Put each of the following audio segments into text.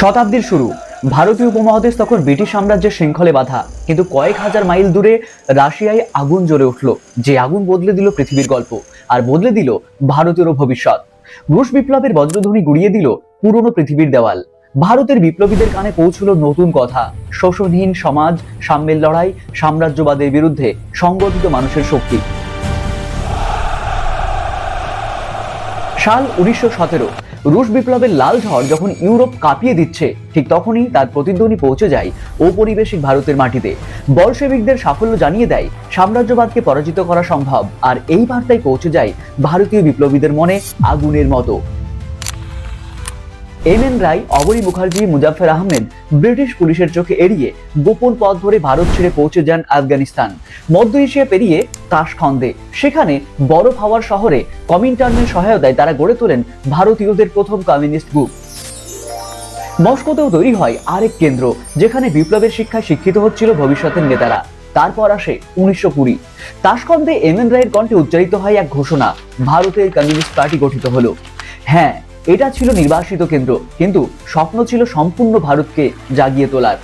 শতাব্দীর শুরু। ভারতীয় উপমহাদেশ তখন ব্রিটিশ সাম্রাজ্যের শৃঙ্খলে বাঁধা, কিন্তু কয়েক হাজার মাইল দূরে রাশিয়ায় আগুন জ্বলে উঠল, যে আগুন বদলে দিল পৃথিবীর গল্প, আর বদলে দিল ভারতেরও ভবিষ্যৎ। রুশ বিপ্লবের বজ্রধ্বনি গুড়িয়ে দিল পুরনো পৃথিবীর দেওয়াল। ভারতের বিপ্লবীদের কানে পৌঁছল নতুন কথা, শোষণহীন সমাজ, সাম্যের লড়াই, সাম্রাজ্যবাদের বিরুদ্ধে সংগঠিত মানুষের শক্তি। সাল উনিশশো সতেরো রুশ বিপ্লবের লাল ঝড় যখন ইউরোপ কাঁপিয়ে দিচ্ছে, ঠিক তখনই তার প্রতিধ্বনি পৌঁছে যায় ঔপনিবেশিক ভারতের মাটিতে। বলশেবিকদের সাফল্য জানিয়ে দেয়, সাম্রাজ্যবাদকে পরাজিত করা সম্ভব। আর এই বার্তায় পৌঁছে যায় ভারতীয় বিপ্লবীদের মনে আগুনের মতো। M N Roy Abani Mukherjee, Muzaffar Ahmed, British পুলিশের চোখে এড়িয়ে গোপন পথ ধরে ভারত ছেড়ে পৌঁছে যান আফগানিস্তান। মধ্য এশিয়া পেরিয়ে তাসখন্দে। সেখানে বরফ হাওয়ার শহরে কমিন্টার্নের সহায়তায় তারা গড়ে তোলেন ভারতীয়দের প্রথম কমিউনিস্ট গ্রুপ। মস্কোতেও তৈরি হয় আরেক কেন্দ্র, যেখানে বিপ্লবের শিক্ষায় শিক্ষিত হচ্ছিল ভবিষ্যতের নেতারা। তারপর আসে উনিশশো কুড়ি। তাসখন্দে এম এন রায়ের কণ্ঠে উচ্চারিত হয় এক ঘোষণা, ভারতের কমিউনিস্ট পার্টি গঠিত হলো। হ্যাঁ এটা ছিল নির্বাসিত কেন্দ্র, কিন্তু স্বপ্ন ছিল সম্পূর্ণ ভারতকে জাগিয়ে তোলার।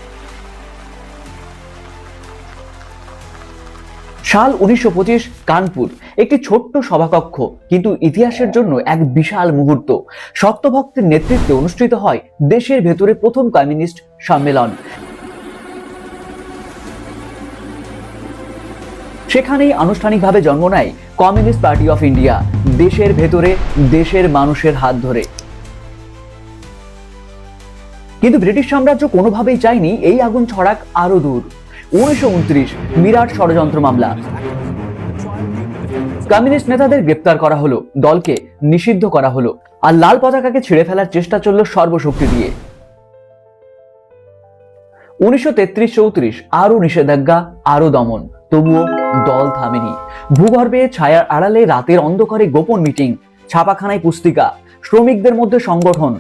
সাল উনিশশো পঁচিশ, কানপুর, একটি ছোট্ট সভাকক্ষ, কিন্তু ইতিহাসের জন্য এক বিশাল মুহূর্ত। শক্তভক্তের নেতৃত্বে অনুষ্ঠিত হয় দেশের ভেতরে প্রথম কমিউনিস্ট সম্মেলন। সেখানেই আনুষ্ঠানিকভাবে জন্ম নেয় কমিউনিস্ট পার্টি অফ ইন্ডিয়া, দেশের ভেতরে, দেশের মানুষের হাত ধরে। কিন্তু ব্রিটিশ সাম্রাজ্য কোনোভাবেই চায়নি এই আগুন ছড়াক আরও দূর। উনিশশো উনত্রিশ, বিরাট ষড়যন্ত্র মামলা। কমিউনিস্ট নেতাদের গ্রেপ্তার করা হলো, দলকে নিষিদ্ধ করা হলো, আর লাল পতাকাকে ছিঁড়ে ফেলার চেষ্টা চলল সর্বশক্তি দিয়ে। উনিশশো তেত্রিশ চৌত্রিশ আরও নিষেধাজ্ঞা আরও দমন। তবুও দল থামেনি। ভূগর্ভে ছায়ার আড়ালে রাতের অন্ধকারে গোপন মিটিং, ছাপাখানায় পুস্তিকা, শ্রমিকদের মধ্যে সংগঠন,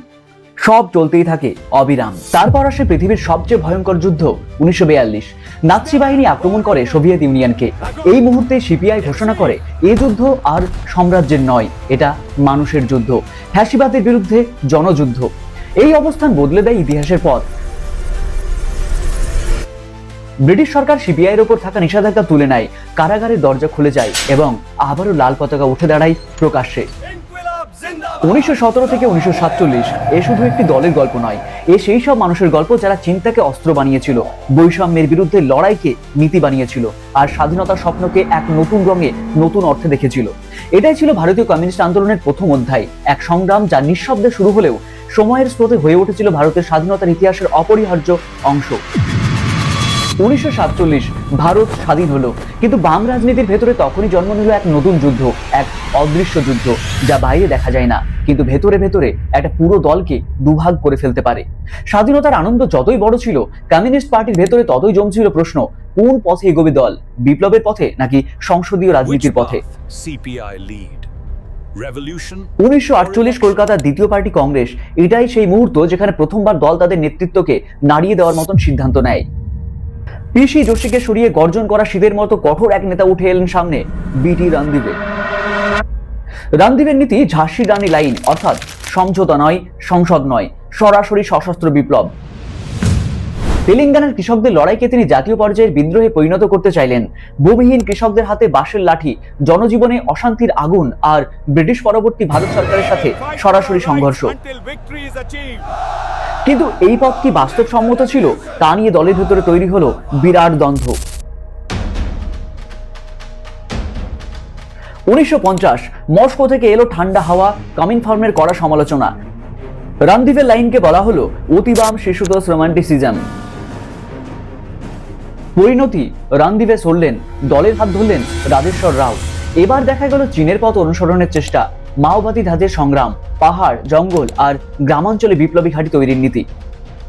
সব চলতেই থাকে অবিরাম। তারপর আসে পৃথিবীর সবচেয়ে ভয়ঙ্কর যুদ্ধ, উনিশশো বিয়াল্লিশ। নাৎসি বাহিনী আক্রমণ করে সোভিয়েত ইউনিয়নকে। এই মুহূর্তে সিপিআই ঘোষণা করে, এ যুদ্ধ আর সাম্রাজ্যের নয়, এটা মানুষের যুদ্ধ। ফ্যাসিবাদের বিরুদ্ধে জনযুদ্ধ। এই অবস্থান বদলে দেয় ইতিহাসের পথ। ব্রিটিশ সরকার সিবিআই এর ওপর থাকা নিষেধাজ্ঞা তুলে নেয়, কারাগারের দরজা খুলে যায় এবং আবারও লাল পতাকা উঠে দাঁড়ায় প্রকাশ্যে। উনিশশো সতেরো থেকে উনিশশো সাতচল্লিশ এ শুধু একটি দলের গল্প নয়, এ সেই সব মানুষের গল্প যারা চিন্তাকে অস্ত্র বানিয়েছিল, বৈষম্যের বিরুদ্ধে লড়াইকে নীতি বানিয়েছিল আর স্বাধীনতার স্বপ্নকে এক নতুন রঙে নতুন অর্থে দেখেছিল। এটাই ছিল ভারতীয় কমিউনিস্ট আন্দোলনের প্রথম অধ্যায়, এক সংগ্রাম যা নিঃশব্দে শুরু হলেও সময়ের স্রোতে হয়ে উঠেছিল ভারতের স্বাধীনতার ইতিহাসের অপরিহার্য অংশ। উনিশশো সাতচল্লিশ ভারত স্বাধীন হলো। কিন্তু বাম রাজনীতির ভেতরে তখনই জন্ম নিল এক নতুন যুদ্ধ এক অদৃশ্য যুদ্ধ যা বাইরে দেখা যায় না কিন্তু ভেতরে ভেতরে একটা পুরো দলকে দুভাগ করে ফেলতে পারে। স্বাধীনতার আনন্দ যতই বড় ছিল কমিউনিস্ট পার্টির ভেতরে ততই জমছিল প্রশ্ন কোন পথে এগোবে দল? বিপ্লবের পথে নাকি সংসদীয় রাজনীতির পথে? lead? Revolution? উনিশশো আটচল্লিশ কলকাতার দ্বিতীয় পার্টি কংগ্রেস এটাই সেই মুহূর্ত যেখানে প্রথমবার দল তাদের নেতৃত্বকে নাড়িয়ে দেওয়ার মতন সিদ্ধান্ত নেয়। পিসি যোশীকে সরিয়ে গর্জন করা শীতের মতো কঠোর এক নেতা উঠে এলেন সামনে। বিটি রামদিবে রামদিবের নীতি ঝাঁসি রানী লাইন, অর্থাৎ সমঝোতা নয়, সংসদ নয়, সরাসরি সশস্ত্র বিপ্লব। তেলেঙ্গানার কৃষকদের লড়াইকে তিনি জাতীয় পর্যায়ের বিদ্রোহে পরিণত করতে চাইলেন। ভূমিহীন কৃষকদের হাতে বাঁশের লাঠি, জনজীবনে অশান্তির আগুন আর ব্রিটিশ পরবর্তী ভারত সরকারের সাথে সরাসরি সংঘর্ষ। কিন্তু এই পথ কি বাস্তবসম্মত ছিল? তা নিয়ে দলের ভেতরে তৈরি হলো বিরাট দ্বন্দ্ব। উনিশশো পঞ্চাশ, মস্কো থেকে এলো ঠান্ডা হাওয়া, কামিন ফার্মের করা সমালোচনা। রামদীপের লাইনকে বলা হলো অতিবাম শিশুতোষ রোমান্টিসিজম। পরিণতি রামদীপে সরলেন, দলের হাত ধরলেন রাজেশ্বর রাও। এবার দেখা গেল চীনের পথ অনুসরণের চেষ্টা, মাওবাদী ধাঁচের সংগ্রাম। পাহাড়, জঙ্গল আর গ্রামাঞ্চলে বিপ্লবী ঘাঁটি তৈরির নীতি।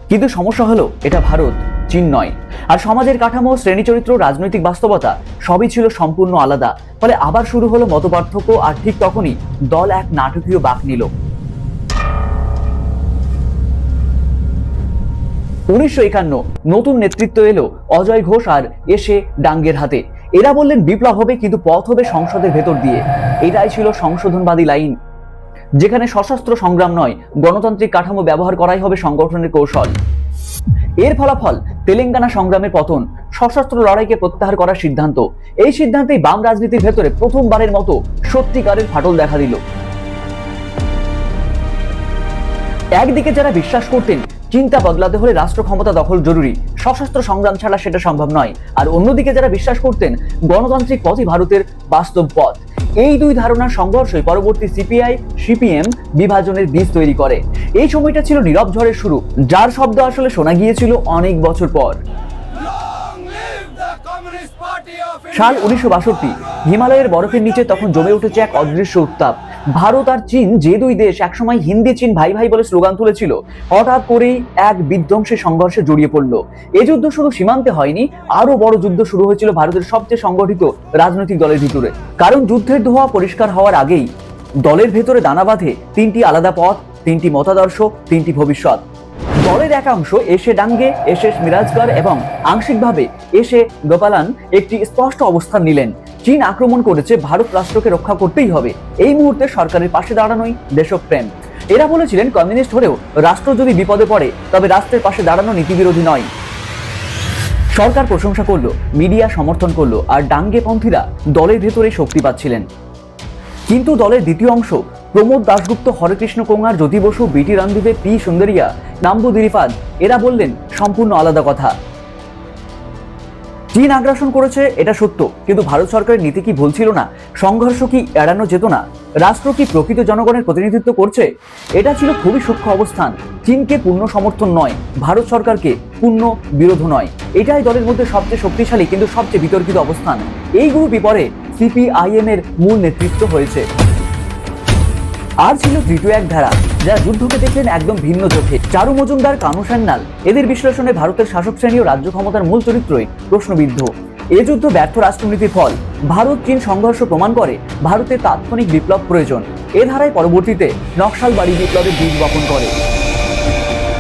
কিন্তু সমস্যা হলো, এটা ভারত, চীন নয়। আর সমাজের কাঠামো, শ্রেণীচরিত্র, রাজনৈতিক বাস্তবতা সবই ছিল সম্পূর্ণ আলাদা। ফলে আবার শুরু হলো মতপার্থক্য আর ঠিক তখনই দল এক নাটকীয় বাক নিল। উনিশশো একান্ন, নতুন নেতৃত্ব এলো অজয় ঘোষ আর এসে ডাঙ্গের হাতে। এরা বললেন বিপ্লব হবে, কিন্তু পথ হবে সংসদের ভেতর দিয়ে। এটাই ছিল সংশোধনবাদী লাইন। যেখানে সশস্ত্র সংগ্রাম নয়, গণতান্ত্রিক কাঠামো ব্যবহার করাই হবে সংগঠনের কৌশল। এর ফলাফল তেলেঙ্গানা সংগ্রামের পতন, সশস্ত্র লড়াইকে প্রত্যাহার করার সিদ্ধান্ত। এই সিদ্ধান্তেই বাম রাজনীতির ভেতরে প্রথমবারের মতো সত্যিকারের ফাটল দেখা দিল। একদিকে যারা বিশ্বাস করতেন, চিন্তা বদলাতে হলে রাষ্ট্র ক্ষমতা দখল জরুরি। সশস্ত্র সংগ্রাম ছাড়া সেটা সম্ভব নয়। আর অন্যদিকে যারা বিশ্বাস করতেন, গণতান্ত্রিক পথই ভারতের বাস্তব পথ। এই দুই ধারণার সংঘর্ষই পরবর্তী সিপিআই, সিপিএম বিভাজনের বীজ তৈরি করে। এই সময়টা ছিল নীরব ঝড়ের শুরু, যার শব্দ আসলে শোনা গিয়েছিল অনেক বছর পর। সাল উনিশশো বাষট্টি, হিমালয়ের বরফের নিচে তখন জমে উঠেছে এক অদৃশ্য উত্তাপ। ভারত আর চীন, যে দুই দেশ একসময় হিন্দি, চীন, ভাই ভাই বলে স্লোগান তুলেছিল, হঠাৎ করেই এক বিধ্বংসী সংঘর্ষে জড়িয়ে পড়ল। এই যুদ্ধ শুধু সীমান্তে হয়নি আরও বড় যুদ্ধ শুরু হয়েছিল ভারতের সবচেয়ে সংগঠিত রাজনৈতিক দলের ভিতরে। কারণ যুদ্ধের ধোঁয়া পরিষ্কার হওয়ার আগেই দলের ভেতরে দানা বাঁধে তিনটি আলাদা পথ, তিনটি মতাদর্শ, তিনটি ভবিষ্যৎ। দলের একাংশ এসে ডাঙ্গে, এসে মিরাজগড় এবং আংশিকভাবে এসে গোপালান একটি স্পষ্ট অবস্থান নিলেন। চীন আক্রমণ করেছে, ভারত রাষ্ট্রকে রক্ষা করতেই হবে। এই মুহূর্তে সরকারের পাশে দাঁড়ানোই দেশপ্রেম। এরা বলেছিলেন, কমিউনিস্ট হলেও রাষ্ট্র যদি বিপদে পড়ে, তবে রাষ্ট্রের পাশে দাঁড়ানো নীতিবিরোধী নয়। সরকার প্রশংসা করল, মিডিয়া সমর্থন করল, আর ডাঙ্গেপন্থীরা দলের ভেতরে শক্তি পাচ্ছিলেন। কিন্তু দলের দ্বিতীয় অংশ, প্রমোদ দাশগুপ্ত, হরেকৃষ্ণ কোঙ্গার জ্যোতি বসু বিটি রামদেবে পি সুন্দরিয়া নাম্বু দিরিপাদ এরা বললেন, সম্পূর্ণ আলাদা কথা। চীন আগ্রাসন করেছে, এটা সত্য। কিন্তু ভারত সরকারের নীতি কি ভুল ছিল না? সংঘর্ষ কি এড়ানো যেত না? রাষ্ট্র কি প্রকৃত জনগণের প্রতিনিধিত্ব করছে? এটা ছিল খুবই সূক্ষ্ম অবস্থান। চীনকে পূর্ণ সমর্থন নয়, ভারত সরকারকে পূর্ণ বিরোধ নয়। এটাই দলের মধ্যে সবচেয়ে শক্তিশালী কিন্তু সবচেয়ে বিতর্কিত অবস্থান। এই গ্রুপই পরে সিপিআইএম এর মূল নেতৃত্ব হয়েছে। আর ছিল তৃতীয় এক ধারা। যারা যুদ্ধকে দেখলেন একদম ভিন্ন চোখে। চারু মজুমদার কানু সান্যাল এদের বিশ্লেষণে ভারতের শাসক শ্রেণি ও রাজ্য ক্ষমতার মূল চরিত্রই প্রশ্নবিদ্ধ। এ যুদ্ধ ব্যর্থ রাষ্ট্রনীতির ফল। ভারত চীন সংঘর্ষ প্রমাণ করে ভারতের তাৎক্ষণিক বিপ্লব প্রয়োজন। এ ধারায় পরবর্তীতে নকশালবাড়ি বিপ্লবের বীজ বপন করে।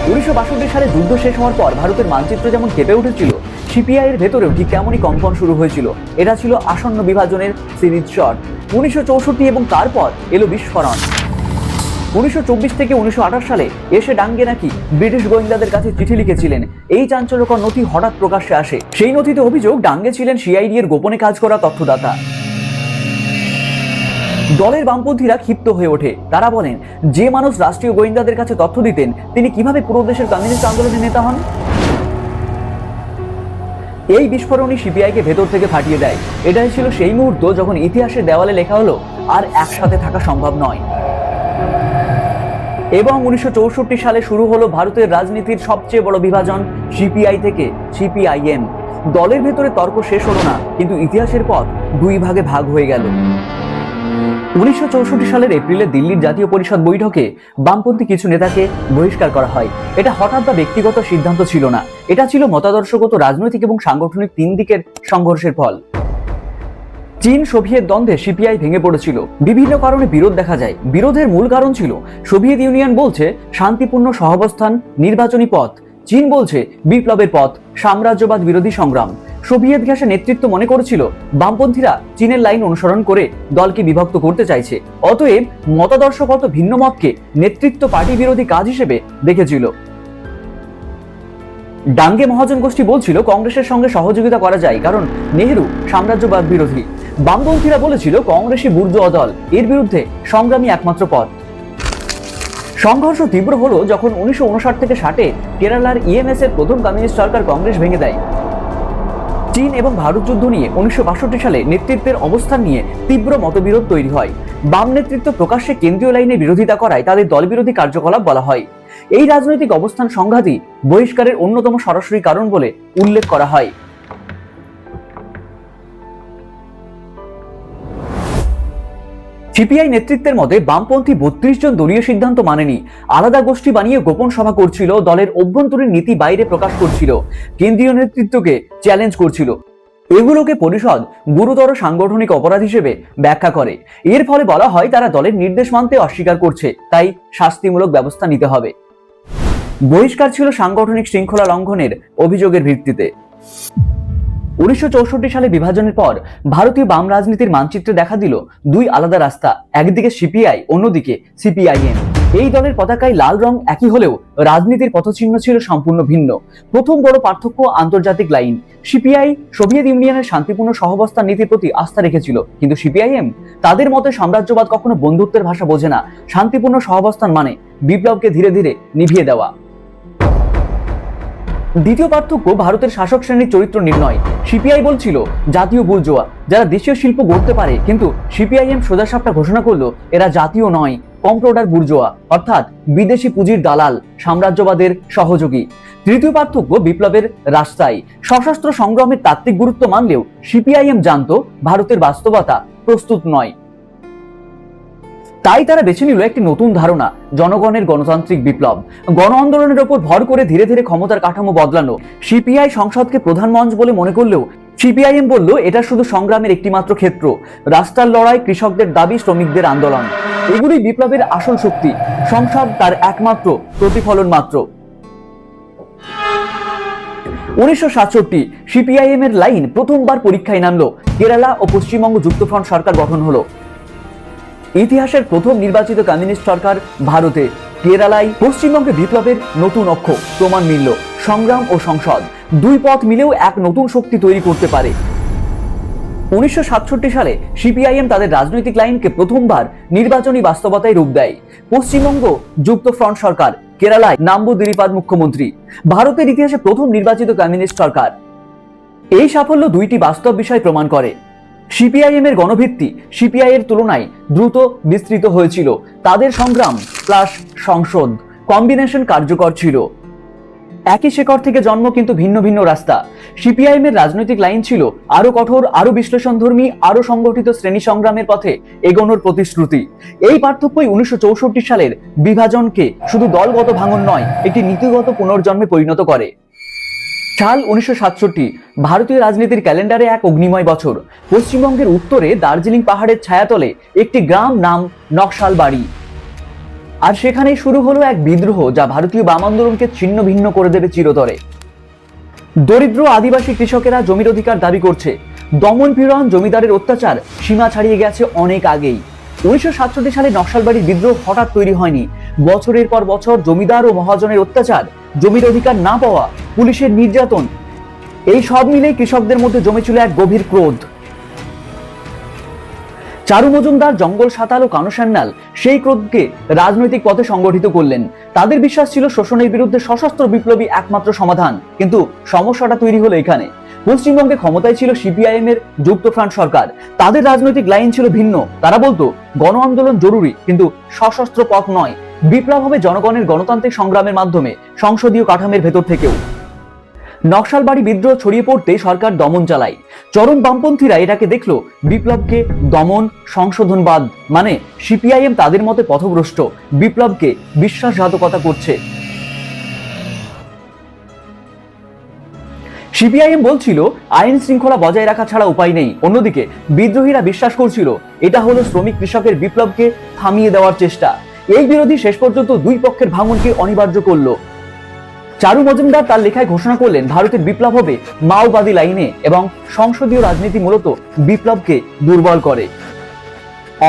উনিশশো বাষট্টি সালে যুদ্ধ শেষ হওয়ার পর ভারতের মানচিত্র যেমন কেঁপে উঠেছিল সিপিআই এর ভেতরেও ঠিক তেমনই কম্পন শুরু হয়েছিল। এটা ছিল আসন্ন বিভাজনের সিরিজ শট। উনিশশো চৌষট্টি এবং তারপর এলো বিস্ফোরণ। উনিশশো চব্বিশ থেকে উনিশশো আঠাশ সালে এসে ডাঙ্গে নাকি ব্রিটিশ গোয়েন্দাদের কাছে চিঠি লিখেছিলেন, এই চাঞ্চল্যকর নথি হঠাৎ প্রকাশ্যে আসে। সেই নথিতে অভিযোগ, ডাঙ্গে ছিলেন সিআইডি এর গোপনে কাজ করা তথ্যদাতা। দলের বামপন্থীরা ক্ষিপ্ত হয়ে ওঠে। তারা বলেন, যে মানুষ রাষ্ট্রীয় গোয়েন্দাদের কাছে তথ্য দিতেন, তিনি কীভাবে পুরো দেশের কমিউনিস্ট আন্দোলনের নেতা হন? এই বিস্ফোরণই সিপিআইকে ভেতর থেকে ফাটিয়ে দেয়। এটাই ছিল সেই মুহূর্ত যখন ইতিহাসের দেওয়ালে লেখা হলো, আর একসাথে থাকা সম্ভব নয়। এবং উনিশশো সালে শুরু হলো ভারতের রাজনীতির সবচেয়ে বড় বিভাজন, সিপিআই থেকে সিপিআইএম। দলের ভেতরে তর্ক শেষ হলো না, কিন্তু ইতিহাসের পথ দুই ভাগে ভাগ হয়ে গেল। উনিশশো সালের এপ্রিলে দিল্লির জাতীয় পরিষদ বৈঠকে বামপন্থী কিছু নেতাকে বহিষ্কার করা হয়। এটা হঠাৎ বা ব্যক্তিগত সিদ্ধান্ত ছিল না। এটা ছিল মতাদর্শগত, রাজনৈতিক এবং সাংগঠনিক তিন দিকের সংঘর্ষের ফল। চীন সোভিয়েত দ্বন্দ্বে সিপিআই ভেঙে পড়েছিল। বিভিন্ন কারণে বিরোধ দেখা যায়। বিরোধের মূল কারণ ছিল, সোভিয়েত ইউনিয়ন বলছে, শান্তিপূর্ণ সহাবস্থান, নির্বাচনী পথ। চীন বলছে, বিপ্লবের পথ, সাম্রাজ্যবাদ বিরোধী সংগ্রাম। সোভিয়েত ঘাসে নেতৃত্ব মনে করেছিল, বামপন্থীরা চীনের লাইন অনুসরণ করে দলকে বিভক্ত করতে চাইছে। অতএব মতাদর্শগত ভিন্ন মতকে নেতৃত্ব পার্টি বিরোধী কাজ হিসেবে দেখেছিল। ডাঙ্গে মহাজন গোষ্ঠী বলছিল, কংগ্রেসের সঙ্গে সহযোগিতা করা যায়, কারণ নেহেরু সাম্রাজ্যবাদ বিরোধী। বামপন্থীরা বলেছিল কংগ্রেসই বুর্জোয়া দল এর বিরুদ্ধে সংগ্রামী একমাত্র পথ। সংঘর্ষ তীব্র হলো যখন উনিশশো থেকে ষাটে কেরালার ইএমএস এর প্রথম কমিউনিস্ট সরকার কংগ্রেস ভেঙে দেয়। চীন এবং ভারত যুদ্ধ নিয়ে উনিশশো বাষট্টি সালে নেতৃত্বের অবস্থান নিয়ে তীব্র মতবিরোধ তৈরি হয়। বাম নেতৃত্ব প্রকাশ্যে কেন্দ্রীয় লাইনে বিরোধিতা করায় তাদের দলবিরোধী কার্যকলাপ বলা হয়। এই রাজনৈতিক অবস্থান সংঘাতই বহিষ্কারের অন্যতম সরাসরি কারণ বলে উল্লেখ করা হয়। সিপিআই নেতৃত্বের মতে বামপন্থী বত্রিশ জন দলীয় সিদ্ধান্ত মানেনি। আলাদা গোষ্ঠী বানিয়ে গোপন সভা করছিল, দলের অভ্যন্তরীণ নীতি বাইরে প্রকাশ করছিল। কেন্দ্রীয় নেতৃত্বকে চ্যালেঞ্জ করছিল। এগুলোকে পরিষদ গুরুতর সাংগঠনিক অপরাধ হিসেবে ব্যাখ্যা করে। এর ফলে বলা হয়, তারা দলের নির্দেশ মানতে অস্বীকার করছে, তাই শাস্তিমূলক ব্যবস্থা নিতে হবে। বহিষ্কার ছিল সাংগঠনিক শৃঙ্খলা লঙ্ঘনের অভিযোগের ভিত্তিতে। উনিশশো চৌষট্টি সালে বিভাজনের পর ভারতীয় বাম রাজনীতির মানচিত্রে দেখা দিল দুই আলাদা রাস্তা, একদিকে সিপিআই, অন্যদিকে সিপিআইএম। এই দলের পতাকায় লাল রং একই হলেও রাজনীতির পথচিহ্ন ছিল সম্পূর্ণ ভিন্ন। প্রথম বড় পার্থক্য আন্তর্জাতিক লাইন। সিপিআই সোভিয়েত ইউনিয়নের শান্তিপূর্ণ সহাবস্থান নীতির প্রতি আস্থা রেখেছিল, কিন্তু সিপিআইএম তাদের মতে সাম্রাজ্যবাদ কখনো বন্ধুত্বের ভাষা বোঝে না। শান্তিপূর্ণ সহাবস্থান মানে বিপ্লবকে ধীরে ধীরে নিভিয়ে দেওয়া। দ্বিতীয় পার্থক্য ভারতের শাসক শ্রেণির চরিত্র নির্ণয়। সিপিআই বলছিল, জাতীয় বুর্জোয়া যারা দেশীয় শিল্প গড়তে পারে, কিন্তু সিপিআইএম সোজাসাপটা ঘোষণা করল, এরা জাতীয় নয় কম্প্রোডার বুর্জোয়া অর্থাৎ বিদেশি পুঁজির দালাল, সাম্রাজ্যবাদের সহযোগী। তৃতীয় পার্থক্য বিপ্লবের রাস্তায়। সশস্ত্র সংগ্রামের তাত্ত্বিক গুরুত্ব মানলেও সিপিআইএম জানত, ভারতের বাস্তবতা প্রস্তুত নয়। তাই তারা বেছে নিল একটি নতুন ধারণা, জনগণের গণতান্ত্রিক বিপ্লব। গণ আন্দোলনের ওপর ভর করে ধীরে ধীরে ক্ষমতার কাঠামো বদলানো। সিপিআই সংসদকে প্রধান মঞ্চ বলে মনে করলেও সিপিআইএম বলল, এটা শুধু সংগ্রামের একটিমাত্র ক্ষেত্র। রাস্তার লড়াই, কৃষকদের দাবি, শ্রমিকদের আন্দোলন। এগুলি বিপ্লবের আসল শক্তি। সংসদ তার একমাত্র প্রতিফলন মাত্র। উনিশশো সাতষট্টি সিপিআইএম এর লাইন প্রথমবার পরীক্ষায় নামলো। কেরালা ও পশ্চিমবঙ্গ যুক্তফ্রন্ট সরকার গঠন হলো। ইতিহাসের প্রথম নির্বাচিত কমিউনিস্ট সরকার ভারতে। কেরালায় পশ্চিমবঙ্গে বিপ্লবের নতুন অক্ষ প্রমাণ মিলল। সংগ্রাম ও সংসদ দুই পথ মিলেও এক নতুন শক্তি তৈরি করতে পারে। উনিশশো সাতষট্টি সালে সিপিআইএম তাদের রাজনৈতিক লাইনকে প্রথমবার নির্বাচনী বাস্তবতায় রূপ দেয়। পশ্চিমবঙ্গ যুক্ত ফ্রন্ট সরকার, কেরালায় নাম্বু দিরিপাদ মুখ্যমন্ত্রী। ভারতের ইতিহাসে প্রথম নির্বাচিত কমিউনিস্ট সরকার। এই সাফল্য দুইটি বাস্তব বিষয় প্রমাণ করে। সিপিআইএম এর গণভিত্তি সিপিআই এর তুলনায় দ্রুত বিস্তৃত হয়েছিল। তাদের সংগ্রাম প্লাস সংসদ কম্বিনেশন কার্যকর ছিল। একই শেকড় থেকে জন্ম কিন্তু ভিন্ন ভিন্ন রাস্তা। সিপিআইএম এর রাজনৈতিক লাইন ছিল আরও কঠোর আরও বিশ্লেষণধর্মী আরও সংগঠিত শ্রেণি সংগ্রামের পথে এগোনোর প্রতিশ্রুতি। এই পার্থক্যই উনিশশো চৌষট্টি সালের বিভাজনকে শুধু দলগত ভাঙন নয়, একটি নীতিগত পুনর্জন্মে পরিণত করে। সাল উনিশশো সাতষট্টি, ভারতীয় রাজনীতির ক্যালেন্ডারে এক অগ্নিময় বছর। পশ্চিমবঙ্গের উত্তরে দার্জিলিং পাহাড়ের ছায়াতলে একটি গ্রাম নাম নকশালবাড়ি। আর সেখানেই শুরু হলো এক বিদ্রোহ যা ভারতীয় বাম আন্দোলনকে ছিন্ন ভিন্ন করে দেবে চিরতরে। দরিদ্র আদিবাসী কৃষকেরা জমির অধিকার দাবি করছে। দমন পীড়ন, জমিদারের অত্যাচার সীমা ছাড়িয়ে গেছে অনেক আগেই। উনিশশো সাতষট্টি সালে নকশালবাড়ির বিদ্রোহ হঠাৎ তৈরি হয়নি। বছরের পর বছর জমিদার ও মহাজনের অত্যাচার জমির অধিকার না পাওয়া পুলিশের নির্যাতন। এই সব মিলেই কৃষকদের মধ্যে জমেছিল এক গভীর ক্রোধ। চারু মজুমদার, জঙ্গল সাঁতাল ও কানু সান্যাল সেই ক্রোধকে রাজনৈতিক পথে সংগঠিত করলেন। তাদের বিশ্বাস ছিল শোষণের বিরুদ্ধে সশস্ত্র বিপ্লবী একমাত্র সমাধান, কিন্তু সমস্যাটা তৈরি হলো এখানে। পশ্চিমবঙ্গে ক্ষমতায় ছিল সিপিআইএম এর যুক্ত ফ্রান্ট সরকার। তাদের রাজনৈতিক লাইন ছিল ভিন্ন। তারা বলতো গণ আন্দোলন জরুরি, কিন্তু সশস্ত্র পথ নয়। বিপ্লব হবে জনগণের গণতান্ত্রিক সংগ্রামের মাধ্যমে সংসদীয় কাঠামের ভেতর থেকেও। নকশালবাড়ি বিদ্রোহ ছড়িয়ে পড়তে সরকার দমন চালায়। চরম বামপন্থীরা এটাকে দেখল বিপ্লবকে দমন, সংশোধনবাদ মানে সিপিআইএম তাদের মতে পথভ্রষ্ট, বিপ্লবকে বিশ্বাসঘাতকতা করছে। সিপিআইএম বলছিল, আইন শৃঙ্খলা বজায় রাখা ছাড়া উপায় নেই। অন্যদিকে বিদ্রোহীরা বিশ্বাস করছিল, এটা হলো শ্রমিক কৃষকের বিপ্লবকে থামিয়ে দেওয়ার চেষ্টা। এই বিরোধী শেষ পর্যন্ত দুই পক্ষের ভাঙনকে অনিবার্য করল। চারু মজুমদার তার লেখায় ঘোষণা করলেন, ভারতের বিপ্লব হবে মাওবাদী লাইনে এবং সংসদীয় রাজনীতি মূলত বিপ্লবকে দুর্বল করে।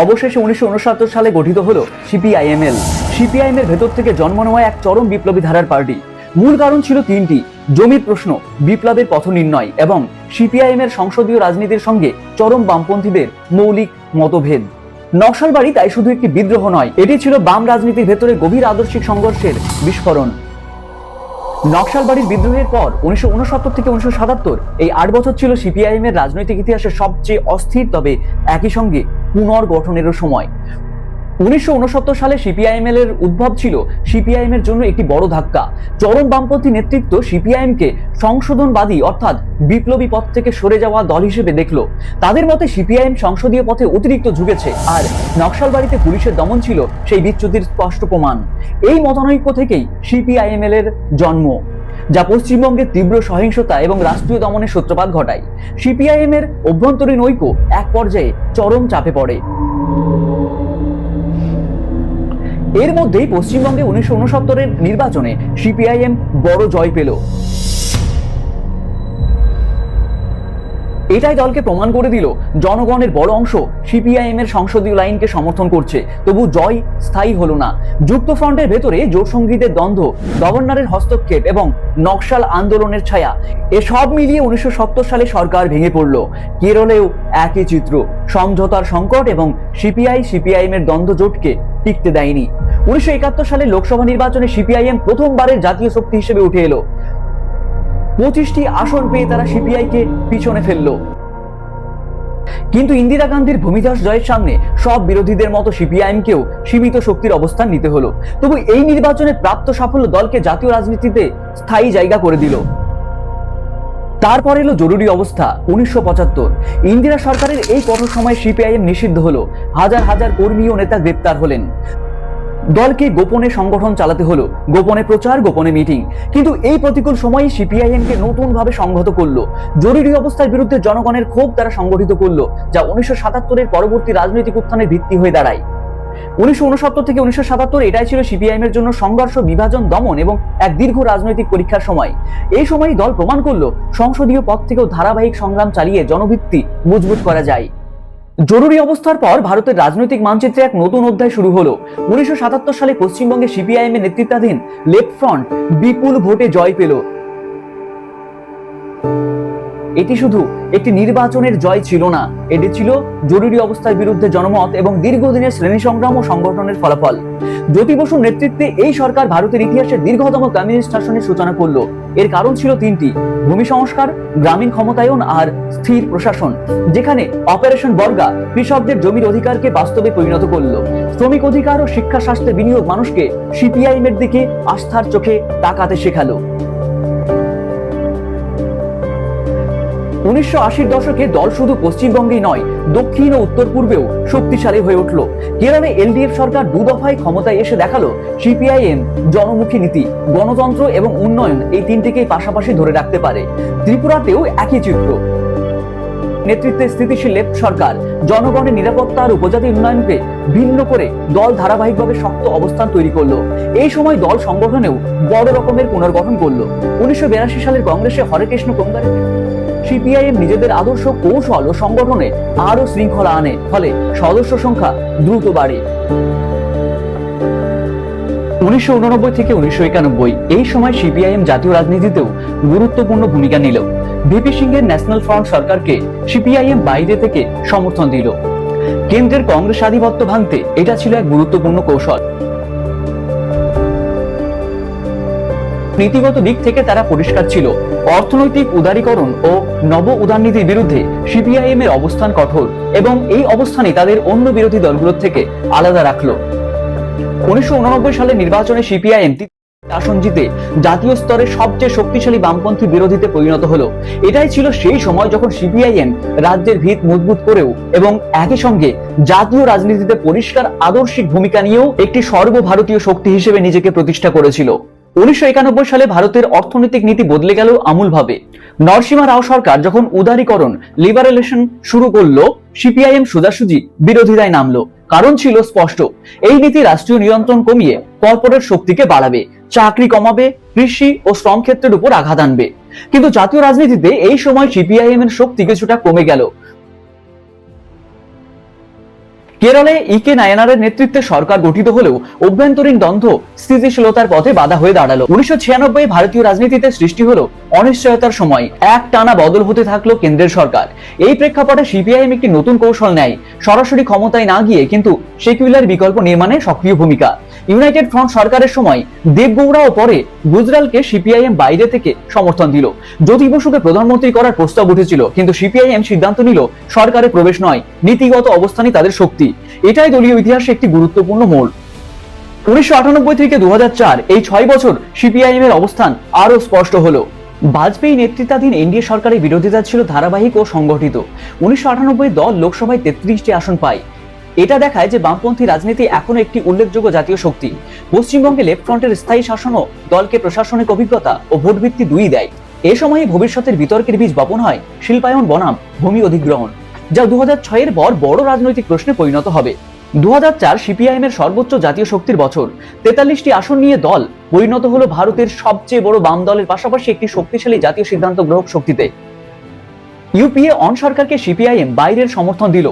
অবশেষে উনিশশো সালে গঠিত হল সিপিআইএমএল। সিপিআইএম এর ভেতর থেকে জন্ম নেওয়া এক চরম বিপ্লবী ধারার পার্টি। মূল কারণ ছিল তিনটি, জমির প্রশ্ন, বিপ্লবের পথ নির্ণয় এবং সিপিআইএম এর সংসদীয় রাজনীতির সঙ্গে চরম বামপন্থীদের মৌলিক মতভেদ। নকশালবাড়ি তাই শুধু একটি বিদ্রোহ নয়, এটি ছিল বাম রাজনীতির ভেতরে গভীর আদর্শিক সংঘর্ষের বিস্ফোরণ। নকশালবাড়ির বিদ্রোহের পর উনিশশো উনসত্তর থেকে উনিশশো সাতাত্তর, এই আট বছর ছিল সিপিআইএম এর রাজনৈতিক ইতিহাসে সবচেয়ে অস্থির, তবে একই সঙ্গে পুনর্গঠনেরও সময়। উনিশশো উনসত্তর সালে সিপিআইএমএল এর উদ্ভব ছিল সিপিআইএম এর জন্য একটি বড় ধাক্কা। চরম বামপন্থী নেতৃত্ব সিপিআইএম কে সংশোধনবাদী অর্থাৎ বিপ্লবী পথ থেকে সরে যাওয়া দল হিসেবে দেখল। তাদের মতে সিপিআইএম সংসদীয় পথে অতিরিক্ত ঝুঁকেছে আর নকশালবাড়িতে পুলিশের দমন ছিল সেই বিচ্যুতির স্পষ্ট প্রমাণ। এই মতানৈক্য থেকেই সিপিআইএমএল এর জন্ম, যা পশ্চিমবঙ্গের তীব্র সহিংসতা এবং রাষ্ট্রীয় দমনের সূত্রপাত ঘটায়। সিপিআইএম এর অভ্যন্তরীণ ঐক্য এক পর্যায়ে চরম চাপে পড়ে। এর মধ্যেই পশ্চিমবঙ্গে উনিশশো উনসত্তরের নির্বাচনে সিপিআইএম বড় জয় পেল। এটাই দলকে প্রমাণ করে দিল, জনগণের বড় অংশ সিপিআইএম এর সংসদীয় লাইনকে সমর্থন করছে। তবু জয় স্থায়ী হলো না। যুক্ত ফ্রন্টের ভেতরে জোট সঙ্গীতের দ্বন্দ্ব, গভর্নরের হস্তক্ষেপ এবং নকশাল আন্দোলনের ছায়া এসব মিলিয়ে উনিশশো সত্তর সালে সরকার ভেঙে পড়ল। কেরলেও একই চিত্র, সমঝোতার সংকট এবং সিপিআই সিপিআইএম এর দ্বন্দ্ব জোটকে টিকতে দেয়নি। উনিশশো একাত্তর সালে লোকসভা নির্বাচনে সিপিআইএম প্রথমবারের জাতীয় শক্তি হিসেবে উঠে এলো। পঁচিশটি আসন পেয়ে তারা সিপিআই কে পিছনে ফেলল। কিন্তু ইন্দিরা গান্ধীর ভূমিধস জয়ের সামনে সব বিরোধীদের মতো সিপিআইএম কেও সীমিত শক্তির অবস্থান নিতে হলো। তবু এই নির্বাচনে প্রাপ্ত সাফল্য দলকে জাতীয় রাজনীতিতে স্থায়ী জায়গা করে দিল। তারপর এলো জরুরি অবস্থা, উনিশশো পঁচাত্তর। ইন্দিরা সরকারের এই কঠোর সময় সিপিআইএম নিষিদ্ধ হলো। হাজার হাজার কর্মী ও নেতা গ্রেপ্তার হলেন। দলকে গোপনে সংগঠন চালাতে হলো, গোপনে প্রচার, গোপনে মিটিং। কিন্তু এই প্রতিকূল সময়ে সিপিআইএম কে নতুন ভাবে সংহত করল। জরুরি অবস্থার বিরুদ্ধে জনগণের ক্ষোভ তারা সংগঠিত করল, যা উনিশশো সাতাত্তরের পরবর্তী রাজনৈতিক উত্থানের ভিত্তি হয়ে দাঁড়ায়। উনিশশো উনসত্তর থেকে উনিশশো সাতাত্তর এটাই ছিল সিপিআইএম এর জন্য সংঘর্ষ, বিভাজন, দমন এবং এক দীর্ঘ রাজনৈতিক পরীক্ষার সময়। এই সময়ই দল প্রমাণ করল, সংসদীয় পদ থেকেও ধারাবাহিক সংগ্রাম চালিয়ে জনভিত্তি মজবুত করা যায়। জরুরি অবস্থার পর ভারতের রাজনৈতিক মানচিত্রে এক নতুন অধ্যায় শুরু হলো। উনিশশো সাতাত্তর সালে পশ্চিমবঙ্গে সিপিআইএম এর নেতৃত্বাধীন লেফট ফ্রন্ট বিপুল ভোটে জয় পেল। এটি শুধু একটি নির্বাচনের জয় ছিল না, এটি ছিল জরুরি অবস্থার বিরুদ্ধে জনমত এবং দীর্ঘদিনের শ্রেণি সংগ্রাম ও সংগঠনের ফলাফল। জ্যোতি বসুর নেতৃত্বে এই সরকার ভারতের ইতিহাসের দীর্ঘতম কমিউনিস্ট শাসনের সূচনা করল। এর কারণ ছিল তিনটি, ভূমি সংস্কার, গ্রামীণ ক্ষমতায়ন আর স্থির প্রশাসন, যেখানে অপারেশন বর্গা কৃষকদের জমির অধিকারকে বাস্তবে পরিণত করল। শ্রমিক অধিকার ও শিক্ষা স্বাস্থ্যে বিনিয়োগ মানুষকে সিপিআইএম এর দিকে আস্থার চোখে তাকাতে শেখালো। উনিশশো আশির দশকে দল শুধু পশ্চিমবঙ্গেই নয়, দক্ষিণ ও উত্তর পূর্বেও শক্তিশালী হয়ে উঠল। কেরলে এলডিএফ সরকার দু দফায় ক্ষমতায় এসে দেখাল সিপিআইএম, জনমুখী নীতি, গণতন্ত্র এবং উন্নয়ন এই তিনটিকেই পাশাপাশি ধরে রাখতে পারে। ত্রিপুরাতেও একই চিত্র। নেতৃত্বে স্থিতিশীল লেফট সরকার, জনগণের নিরাপত্তা আর উপজাতি উন্নয়নকে ভিন্ন করে দল ধারাবাহিকভাবে শক্ত অবস্থান তৈরি করল। এই সময় দল সংগঠনেও বড় রকমের পুনর্গঠন করল। উনিশশো বিরাশি সালের কংগ্রেসে হরেকৃষ্ণ কংগ্রেস সিপিআইএম নিজেদের আদর্শ কৌশল ও সংগঠনে আরও শৃঙ্খলা আনে, ফলে সদস্য সংখ্যা দ্রুত বাড়ে। উনিশশো উননব্বই থেকে উনিশশো একানব্বই, এই সময় সিপিআইএম জাতীয় রাজনীতিতেও গুরুত্বপূর্ণ ভূমিকা নিল। ভিপি সিংহের ন্যাশনাল ফ্রন্ট সরকারকে সিপিআইএম বাইরে থেকে সমর্থন দিল। কেন্দ্রের কংগ্রেস আধিপত্য ভাঙতে এটা ছিল এক গুরুত্বপূর্ণ কৌশল। নীতিগত দিক থেকে তারা পরিষ্কার ছিল। অর্থনৈতিক উদারীকরণ ও নব উদারনীতির বিরুদ্ধে সিপিআইএম এর অবস্থান কঠোর এবং এই অবস্থানই তাদের অন্য বিরোধী দলগুলোর থেকে আলাদা রাখল। উনিশশো সালের নির্বাচনে সিপিআইএম আসন জিতে জাতীয় স্তরে সবচেয়ে শক্তিশালী বামপন্থী বিরোধীতে পরিণত হলো। এটাই ছিল সেই সময় যখন সিপিআইএম রাজ্যের ভিত মজবুত করেও এবং একই সঙ্গে জাতীয় রাজনীতিতে পরিষ্কার আদর্শিক ভূমিকা নিয়েও একটি সর্বভারতীয় শক্তি হিসেবে নিজেকে প্রতিষ্ঠা করেছিল। উনিশশো একানব্বই সালে ভারতের অর্থনৈতিক নীতি বদলে গেল আমূলভাবে। নরসিমা রাও সরকার যখন উদারীকরণ, লিবারেলেশন শুরু করল, সিপিআইএম সোজাসুজি বিরোধিতায় নামলো। কারণ ছিল স্পষ্ট, এই নীতি রাষ্ট্রীয় নিয়ন্ত্রণ কমিয়ে কর্পোরেট শক্তিকে বাড়াবে, চাকরি কমাবে, কৃষি ও শ্রম ক্ষেত্রের উপর আঘাত আনবে। কিন্তু জাতীয় রাজনীতিতে এই সময় সিপিআইএম এর শক্তি কিছুটা কমে গেল। কেরলে ইকে নায়নারের নেতৃত্বে সরকার গঠিত হলেও অভ্যন্তরীণ দ্বন্দ্ব স্থিতিশীলতার পথে বাধা হয়ে দাঁড়াল। উনিশশো ছিয়ানব্বই ভারতীয় রাজনীতিতে সৃষ্টি হলো অনিশ্চয়তার সময়। এক টানা বদল হতে থাকল কেন্দ্রের সরকার। এই প্রেক্ষাপটে সিপিআইএম একটি নতুন কৌশল নেয়। সরাসরি ক্ষমতায় না গিয়ে কিন্তু সেকুলার বিকল্প নির্মাণে সক্রিয় ভূমিকা। ইউনাইটেড ফ্রন্ট সরকারের সময় দেবগৌড়া ও পরে গুজরালকে সিপিআইএম বাইরে থেকে সমর্থন দিল। জ্যোতি বসুকে প্রধানমন্ত্রী করার প্রস্তাব উঠেছিল, কিন্তু সিপিআইএম সিদ্ধান্ত নিল, সরকারে প্রবেশ নয়। নীতিগত অবস্থানই তাদের শক্তি। এটাই দলীয় ইতিহাসে একটি গুরুত্বপূর্ণ মোড়। উনিশশো আটানব্বই থেকে দু হাজার চার এই ছয় বছর সিপিআইএম এর অবস্থান আরও স্পষ্ট হলো। বাজপেয়ী নেতৃত্বাধীন এনডিএ সরকারের বিরোধিতা ছিল ধারাবাহিক ও সংগঠিত। উনিশশো আটানব্বই দল লোকসভায় তেত্রিশটি আসন পায়। এটা দেখায় যে বামপন্থী রাজনীতি এখনও একটি উল্লেখযোগ্য জাতীয় শক্তি। পশ্চিমবঙ্গে লেফট ফ্রন্টের স্থায়ী শাসনও দলকে প্রশাসনিক অভিজ্ঞতা ও ভোটভিত্তি দুই দেয়। এ সময়ে ভবিষ্যতের বিতর্কের বীজ বপন হয় শিল্পায়ন, বনাম, ভূমি অধিগ্রহণ। যা দু এর পর বড় রাজনৈতিক প্রশ্নে পরিণত হবে। দু হাজার চার সিপিআইএম এর সর্বোচ্চ জাতীয় শক্তির বছর। তেতাল্লিশটি আসন নিয়ে দল পরিণত হলো ভারতের সবচেয়ে বড় বাম দলের পাশাপাশি একটি শক্তিশালী জাতীয় সিদ্ধান্ত গ্রহক শক্তিতে। ইউপিএ অন সরকারকে সিপিআইএম বাইরের সমর্থন দিল।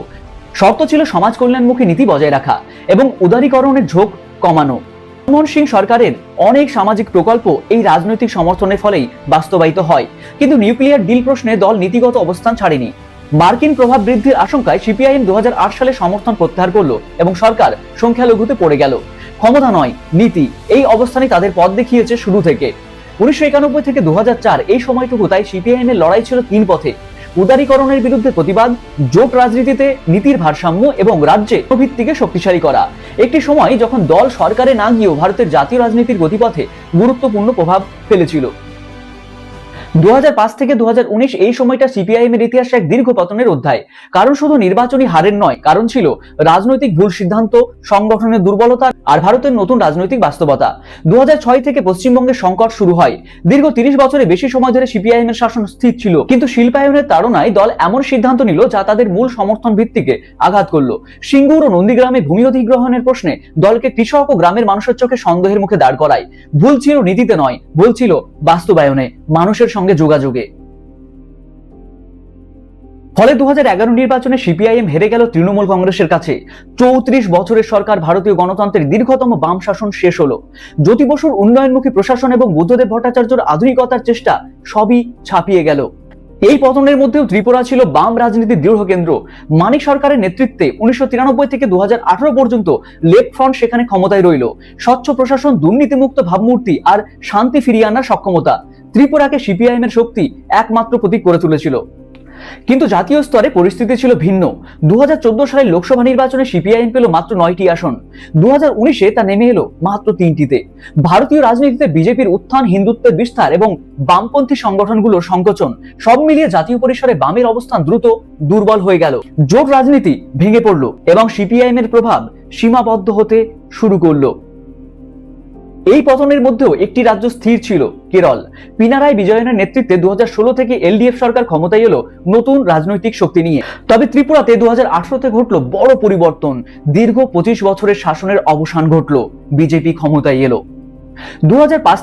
শর্ত ছিল সমাজ কল্যাণমুখী নীতি বজায় রাখা এবং উদারীকরণের ঝোঁক কমানো। মনমোহন সিং সরকারের অনেক সামাজিক প্রকল্প এই রাজনৈতিক সমর্থনের ফলেই বাস্তবায়িত হয়। কিন্তু নিউক্লিয়ার ডিল প্রশ্নে দল নীতিগত অবস্থান ছাড়েনি। মার্কিন প্রভাব বৃদ্ধির আশঙ্কায় সিপিআইএম দু হাজার আট সালে সমর্থন প্রত্যাহার করল এবং সরকার সংখ্যালঘুতে পড়ে গেল। ক্ষমতা নয়, নীতি, এই অবস্থানে তাদের পথ দেখিয়েছে শুরু থেকে। উনিশশো একানব্বই থেকে দু হাজার চার এই সময়টুকু তাই সিপিআইএম এর লড়াই ছিল তিন পথে। উদারীকরণের বিরুদ্ধে প্রতিবাদ, জোট রাজনীতিতে নীতির ভারসাম্য এবং রাজ্যে ভিত্তিকে শক্তিশালী করা। একটি সময় যখন দল সরকারে না গিয়েও ভারতের জাতীয় রাজনীতির গতিপথে গুরুত্বপূর্ণ প্রভাব ফেলেছিল। দু হাজার পাঁচ থেকে দু হাজার উনিশ এই সময়টা সিপিআইএম এর ইতিহাসে এক দীর্ঘ পতনের অধ্যায়। কারণ শুধু নির্বাচনী হারের নয়, কারণ ছিল রাজনৈতিক ভুল সিদ্ধান্ত, সংগঠনের দুর্বলতা আর ভারতের নতুন রাজনৈতিক বাস্তবতা। দু থেকে পশ্চিমবঙ্গের সংকট শুরু হয়। দীর্ঘ তিরিশ বছরে বেশি সময় ধরে সিপিআইএম এর শাসন স্থির ছিল। কিন্তু শিল্পায়নের তাড়নায় দল এমন সিদ্ধান্ত নিল যা তাদের মূল সমর্থন ভিত্তিকে আঘাত করল। সিঙ্গুর ও নন্দীগ্রামে ভূমি অধিগ্রহণের প্রশ্নে দলকে কৃষক ও গ্রামের মানুষের চোখে সন্দেহের মুখে দাঁড় করায়। ভুল ছিল নীতিতে নয়, ভুল ছিল বাস্তবায়নে। মানুষের সঙ্গে যোগাযোগে। ফলে দু নির্বাচনে সিপিআইএম হেরে গেল তৃণমূল কংগ্রেসের কাছে। চৌত্রিশ বছরের সরকার ভারতীয় গণতন্ত্রের দীর্ঘতম বাম শাসন শেষ হলো। জ্যোতি বসুর উন্নয়নমুখী প্রশাসন এবং বুদ্ধদেব ভট্টাচার্যর আধুনিকতার চেষ্টা সবই ছাপিয়ে গেল। এই পতনের মধ্যেও ত্রিপুরা ছিল বাম রাজনীতির দৃঢ় কেন্দ্র। মানিক সরকারের নেতৃত্বে উনিশশো তিরানব্বই থেকে দু হাজার আঠারো পর্যন্ত লেফট ফ্রন্ট সেখানে ক্ষমতায় রইল। স্বচ্ছ প্রশাসন, দুর্নীতিমুক্ত ভাবমূর্তি আর শান্তি ফিরিয়ে আনার সক্ষমতা। ত্রিপুরাকে সিপিআইএম এর শক্তি একমাত্র প্রতীক করে তুলেছিল। কিন্তু জাতীয় স্তরে পরিস্থিতি ছিল ভিন্ন। দু সালের লোকসভা নির্বাচনে সিপিআইএম পেল মাত্র নয়টি আসন। দু উনিশে তা নেমে এলো মাত্র তিনটিতে। ভারতীয় রাজনীতিতে বিজেপির উত্থান, হিন্দুত্বের বিস্তার এবং বামপন্থী সংগঠনগুলোর সংকোচন সব মিলিয়ে জাতীয় পরিসরে বামের অবস্থান দ্রুত দুর্বল হয়ে গেল। জোট রাজনীতি ভেঙে পড়ল এবং সিপিআইএম এর প্রভাব সীমাবদ্ধ হতে শুরু করল। এই পতনের মধ্যেও একটি রাজ্য স্থির ছিল, কেরল। পিনারায় বিজয়নের নেতৃত্বে দু হাজার ষোলো থেকে এলডিএফ সরকার ক্ষমতায় এলো নতুন রাজনৈতিক শক্তি নিয়ে। তবে ত্রিপুরাতে দু তে ঘটল বড় পরিবর্তন। দীর্ঘ পঁচিশ বছরের শাসনের অবসান ঘটল। বিজেপি ক্ষমতায় এলো। দু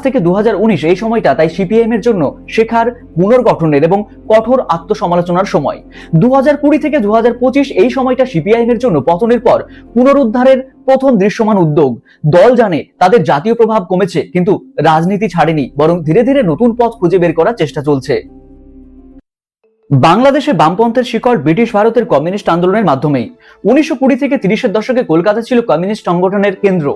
থেকে দু এই সময়টা তাই সিপিএম এর জন্য শেখার পুনর্গঠনের এবং কঠোর আত্মসমালোচনার সময়। দু থেকে দু হাজার পঁচিশ এই সময়টা সিপিআইএম এর জন্য পতনের পর পুনরুদ্ধারের প্রথম দৃশ্যমান উদ্যোগ। দল জানে তাদের জাতীয় প্রভাব কমেছে, কিন্তু রাজনীতি ছাড়েনি, বরং ধীরে ধীরে নতুন পথ খুঁজে বের করার চেষ্টা চলছে। বাংলাদেশে বামপন্থের শিকড় ব্রিটিশ ভারতের কমিউনিস্ট আন্দোলনের মাধ্যমেই। উনিশশো কুড়ি থেকে তিরিশের দশকে কলকাতা ছিল কমিউনিস্ট সংগঠনের কেন্দ্র।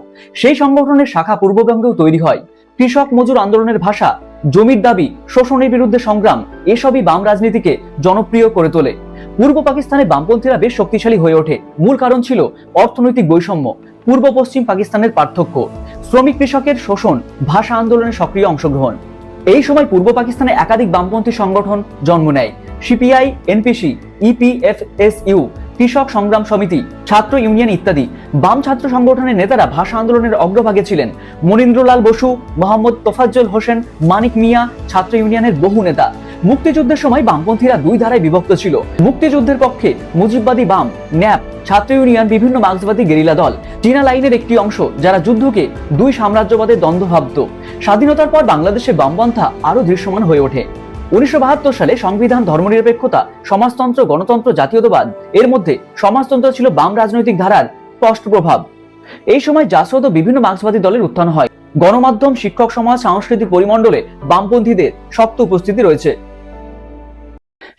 সেই সংগঠনের শাখা পূর্ববঙ্গেও তৈরি হয়। কৃষক মজুর আন্দোলনের ভাষা, জমির দাবি, শোষণের বিরুদ্ধে সংগ্রাম, এসবই বাম রাজনীতিকে জনপ্রিয় করে তোলে। পূর্ব পাকিস্তানে বামপন্থীরা বেশ শক্তিশালী হয়ে ওঠে। মূল কারণ ছিল অর্থনৈতিক বৈষম্য। পূর্ব পশ্চিম পাকিস্তানের পার্থক্য। শ্রমিক কৃষকের শোষণ, ভাষা আন্দোলনে সক্রিয় অংশগ্রহণ। এই সময় পূর্ব পাকিস্তানে একাধিক বামপন্থী সংগঠন জন্ম নেয়। সিপিআই, এনপিসি ইপিএফএসইউ কৃষক সংগ্রাম সমিতি, ছাত্র ইউনিয়ন ইত্যাদি। বাম ছাত্র সংগঠনের নেতারা ভাষা আন্দোলনের অগ্রভাগে ছিলেন। মনীন্দ্রলাল বসু, মোহাম্মদ তোফাজ্জল হোসেন, মানিক মিয়া, ছাত্র ইউনিয়নের বহু নেতা। মুক্তিযুদ্ধের সময় বামপন্থীরা দুই ধারায় বিভক্ত ছিল। মুক্তিযুদ্ধের পক্ষে মুজিববাদী বাম, ন্যাপ, ছাত্র ইউনিয়ন, বিভিন্ন মার্ক্সবাদী গেরিলা দল, চীনা লাইনের একটি অংশ যারা যুদ্ধকে দুই সাম্রাজ্যবাদের দ্বন্দ্ব ভাবত। স্বাধীনতার পর বাংলাদেশে বামপন্থা আরও দৃশ্যমান হয়ে ওঠে। উনিশশো সালে সংবিধান ধর্মনিরপেক্ষতা, সমাজতন্ত্র, গণতন্ত্র, জাতীয়তাবাদ, এর মধ্যে সমাজতন্ত্র ছিল বাম রাজনৈতিক ধারার স্পষ্ট প্রভাব এই সময় জাসদ ও বিভিন্ন মার্ক্সবাদী দলের উত্থান হয়। গণমাধ্যম, শিক্ষক সমাজ, সাংস্কৃতিক পরিমণ্ডলে বামপন্থীদের শক্ত উপস্থিতি রয়েছে।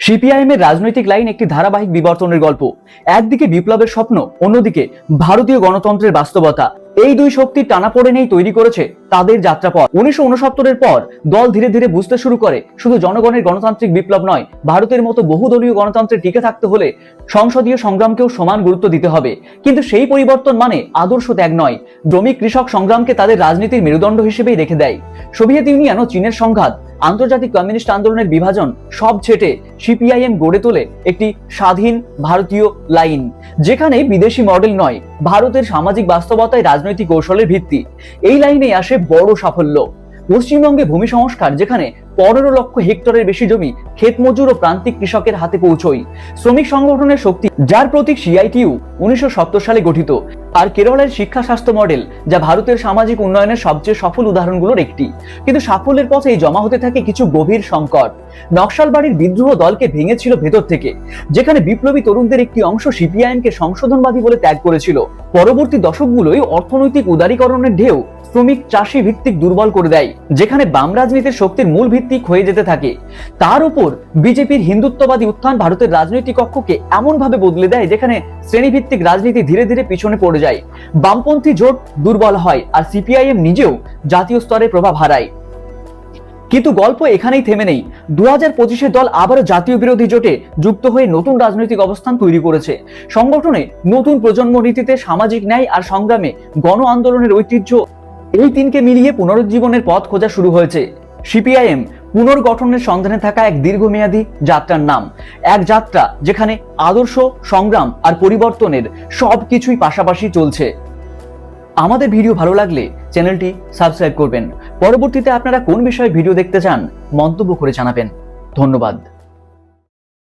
সিপিআইএম এর রাজনৈতিক লাইন একটি ধারাবাহিক বিবর্তনের গল্প। একদিকে বিপ্লবের স্বপ্ন, অন্যদিকে ভারতীয় গণতন্ত্রের বাস্তবতা। এই দুই শক্তির টানাপোড়েনেই তৈরি করেছে তাদের যাত্রাপথ। উনিশশো উনসত্তরের পর দল ধীরে ধীরে বুঝতে শুরু করে, শুধু জনগণের গণতান্ত্রিক বিপ্লব নয়, ভারতের মতো বহুদলীয় গণতন্ত্রে টিকে থাকতে হলে সংসদীয় সংগ্রামকেও সমান গুরুত্ব দিতে হবে। কিন্তু সেই পরিবর্তন মানে আদর্শ ত্যাগ নয় শ্রমিক কৃষক সংগ্রামকে তাদের রাজনীতির মেরুদণ্ড হিসেবেই রেখে দেয়। সোভিয়েত ইউনিয়ন ও চীনের সংঘাত আন্তর্জাতিক কমিউনিস্ট আন্দোলনের বিভাজন সব ছেটে সিপিআইএম গড়ে তোলে একটি স্বাধীন ভারতীয় লাইন, যেখানে বিদেশি মডেল নয়, ভারতের সামাজিক বাস্তবতায় রাজনৈতিক কৌশলের ভিত্তি। এই লাইনে আসে বড় সাফল্য। পশ্চিমবঙ্গে ভূমি সংস্কার, যেখানে পনেরো লক্ষ হেক্টরের বেশি জমি ক্ষেত মজুর ও প্রান্তিক কৃষকের হাতে পৌঁছয়। শ্রমিক সংগঠনের শক্তি, যার প্রতীক সিআইটিউ, উনিশশো সালে গঠিত। আর কেরলের শিক্ষা স্বাস্থ্য মডেল, যা ভারতের সামাজিক উন্নয়নের সবচেয়ে সফল উদাহরণগুলোর একটি। কিন্তু সাফল্যের পথেই জমা হতে থাকে কিছু গভীর সংকট। নকশালবাড়ির বিদ্রোহ দলকে ভেঙেছিল ভেতর থেকে, যেখানে বিপ্লবী তরুণদের একটি অংশ সিপিআইএম কে সংশোধনবাদী বলে ত্যাগ করেছিল। পরবর্তী দশকগুলোই অর্থনৈতিক উদারীকরণের ঢেউ শ্রমিক চাষি ভিত্তিক দুর্বল করে দেয়, যেখানে বাম রাজনীতির শক্তির মূল ভিত্তিক হয়ে যেতে থাকে। তার উপর বিজেপির হিন্দুত্ববাদী উত্থান ভারতের রাজনৈতিক কক্ষকে এমন ভাবে বদলে দেয়, যেখানে শ্রেণীভিত্তিক রাজনীতি ধীরে ধীরে পিছনে পড়ে যায়। বামপন্থী জোট দুর্বল হয়, আর সিপিআইএম নিজেও জাতীয় স্তরে প্রভাব হারায়। কিন্তু গল্প এখানেই থেমে নেই। দু হাজার পঁচিশের দল আবারও জাতীয় বিরোধী জোটে যুক্ত হয়ে নতুন রাজনৈতিক অবস্থান তৈরি করেছে। সংগঠনে নতুন প্রজন্ম নীতিতে সামাজিক ন্যায় আর সংগ্রামে গণ আন্দোলনের ঐতিহ্য এই তিনকে মিলিয়ে পুনরুজ্জীবনের পথ খোঁজা শুরু হয়েছে। সিপিআইএম পুনর্গঠনের সন্ধানে থাকা এক দীর্ঘমেয়াদী যাত্রার নাম। এক যাত্রা যেখানে আদর্শ, সংগ্রাম আর পরিবর্তনের সব কিছুই পাশাপাশি চলছে। আমাদের ভিডিও ভালো লাগলে চ্যানেলটি সাবস্ক্রাইব করবেন। পরবর্তীতে আপনারা কোন বিষয়ে ভিডিও দেখতে চান মন্তব্য করে জানাবেন। ধন্যবাদ।